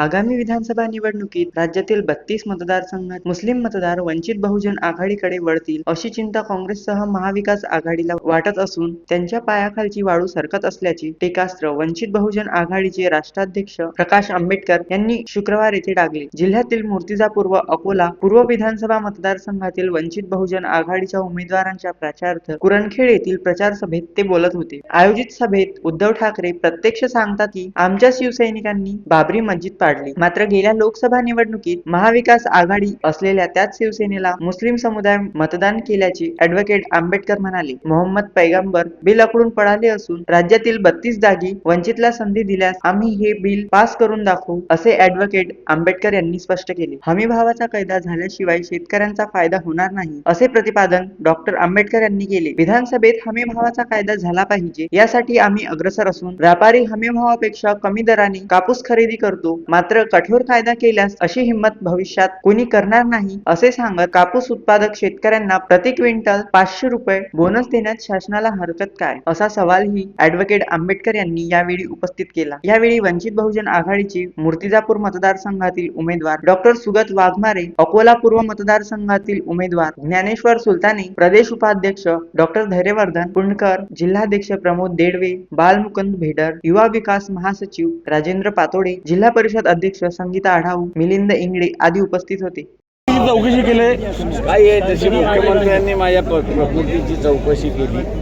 आगामी विधानसभा निवडणुकीत राज्यातील बत्तीस मतदारसंघात मुस्लिम मतदार वंचित बहुजन आघाडीकडे वळतील अशी चिंता काँग्रेससह महाविकास आघाडीला वाटत असून त्यांच्या पायाखालची वाळू सरकत असल्याची टीकास्त्र वंचित बहुजन आघाडीचे राष्ट्राध्यक्ष प्रकाश आंबेडकर यांनी शुक्रवार येथे डागले. जिल्ह्यातील मूर्तिजापूर व अकोला पूर्व विधानसभा मतदारसंघातील वंचित बहुजन आघाडीच्या उमेदवारांच्या प्रचारार्थ कुरणखेड येथील प्रचार सभेत ते बोलत होते. आयोजित सभेत उद्धव ठाकरे प्रत्यक्ष सांगतात की आमच्या शिवसैनिकांनी बाबरी मस्जिद पाडली मात्र गेल्या लोकसभा निवडणुकीत महाविकास आघाडी असलेल्या त्याच शिवसेनेला मुस्लिम समुदाय मतदान केल्याचे ऍडव्होकेट आंबेडकर म्हणाले मोहम्मद पैगंबर बिल अकडून पळाले असून राज्यातील बत्तीस जागी वंचितला संधी दिल्यास आम्ही हे बिल पास करून दाखवू असे ऍडव्होकेट आंबेडकर यांनी स्पष्ट केले. हमी भावाचा कायदा झाल्याशिवाय शेतकऱ्यांचा फायदा होणार नाही असे प्रतिपादन डॉक्टर आंबेडकर यांनी केले. विधानसभेत हमी भावाचा कायदा झाला पाहिजे यासाठी आम्ही अग्रसर असून व्यापारी हमी भावापेक्षा कमी दराने कापूस खरेदी करतो मात्र कठोर कायदा केल्यास अशी हिंमत भविष्यात कोणी करणार नाही असे सांगत कापूस उत्पादक शेतकऱ्यांना प्रति क्विंटल पाचशे रुपये बोनस देण्यात शासनाला हरकत काय? असा सवालही ऍडव्होकेट आंबेडकर यांनी यावेळी उपस्थित केला. यावेळी वंचित बहुजन आघाडीची मूर्तिजापूर मतदारसंघातील उमेदवार डॉक्टर सुगत वाघमारे अकोला पूर्व मतदारसंघातील उमेदवार ज्ञानेश्वर सुलताने प्रदेश उपाध्यक्ष डॉक्टर धैर्यवर्धन पुणकर जिल्हाध्यक्ष प्रमोद देडवे बालमुकुंद भेडर युवा विकास महासचिव राजेंद्र पातोडे जिल्हा परिषद अध्यक्ष संगीता आढाऊ मिलिंद इंगडे आदी उपस्थित होते. चौकशी केली. काय आहे तशी मुख्यमंत्र्यांनी माझ्या प्रकृतीची चौकशी केली.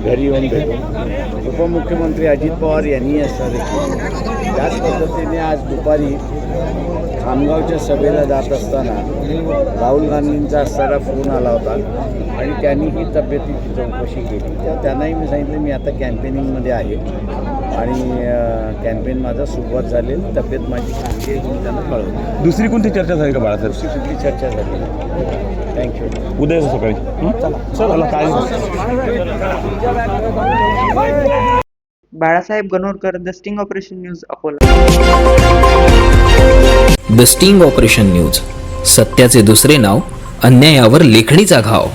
घरी येऊन भेटून उपमुख्यमंत्री अजित पवार यांनी असं केली. त्याच पद्धतीने आज दुपारी खामगावच्या सभेला जात असताना राहुल गांधींचा असताना फोन आला होता आणि त्यांनी ही तब्येतीची चौकशी केली. तर त्यांनाही मी सांगितलं मी आता कॅम्पेनिंगमध्ये आहे आणि कॅम्पेन माझा सुरुवात झालेली तब्येत माझी चांगली आहे म्हणून त्यांना कळवलं दुसरी कोणती चर्चा झाली का बाळासाहेब? दुसरी कुठली चर्चा झाली? थँक्यू उद्या सकाळी. हं? चला काय? Balasaheb Ganorkar the sting operation news Akola. The sting operation news सत्याचे दुसरे नाव अन्यायावर लेखणीचा घाव.